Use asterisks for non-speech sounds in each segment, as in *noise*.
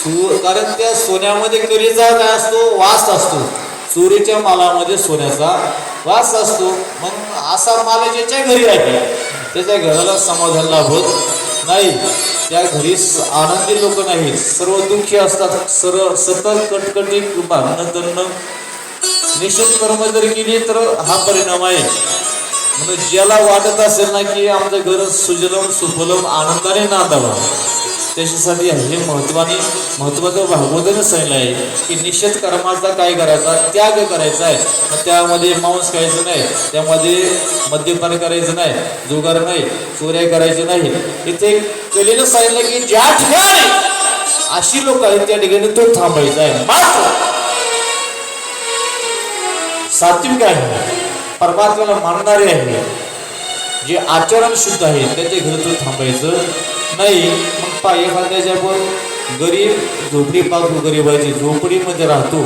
सु कारण त्या सोन्यामध्ये कलीचा काय असतो? वास असतो. चोरीच्या मालामध्ये सोन्याचा वास असतो. मग असा माल ज्याच्या घरी आहे त्याच्या घराला समाधान लाभत नाही. त्या घरी स- आनंदी लोक नाहीत. सर्व दुःखी असतात. सर्व सतत कटकटी भांडणं तणणं निश्चित कर्म जर केली तर हा परिणाम आहे. म्हणून ज्याला वाटत असेल ना की आमचं घर सुजलम सुफलम आनंदाने नांदावा त्याच्यासाठी हे महत्वाने महत्वाचं भागवताने सांगितलं आहे की निश्चित कर्माचा काय करायचा त्याग करायचा आहे. मग त्यामध्ये मांस खायचं नाही त्यामध्ये मद्यपान करायचं नाही जुगार नाही चोऱ्या करायचे नाही. इथे कलेनं सांगितलं की ज्या ठिकाणी अशी लोक आहेत त्या ठिकाणी तो थांबायचा आहे. मात्र सात्विक आहे. परमात्म्याला मानणारे आहे. जे आचरण शुद्ध आहे त्याच्या घरी तो थांबायचं नाही. मग एखाद्याच्या पण गरीब झोपडी पाहतो गरीबाची झोपडीमध्ये राहतो.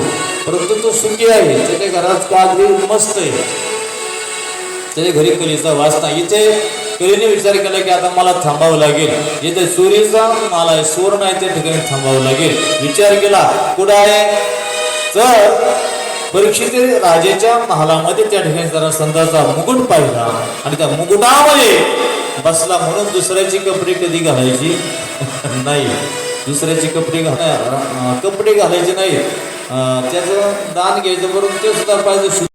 परंतु तो सुखी आहे. त्याच्या घरात का अगदी मस्त आहे. त्याच्या घरी कलीचा वास नाही. इथे कलीने विचार केला की आता मला थांबावं लागेल. जिथे चोरीचा माल आहे नाही त्या ठिकाणी थांबावं लागेल. विचार केला कुठं आहे? तर परीक्षित राजेच्या महालामध्ये त्या ठिकाणी जरा संताचा मुकुट पाहिला. आणि त्या मुकुटामध्ये बसला म्हणून दुसऱ्याची कपडे कधी घालायची? *laughs* नाही. दुसऱ्याची कपडे घाला कपडे घालायचे नाही त्याचं दान घ्यायचं बरोबर ते सुद्धा पाहिजे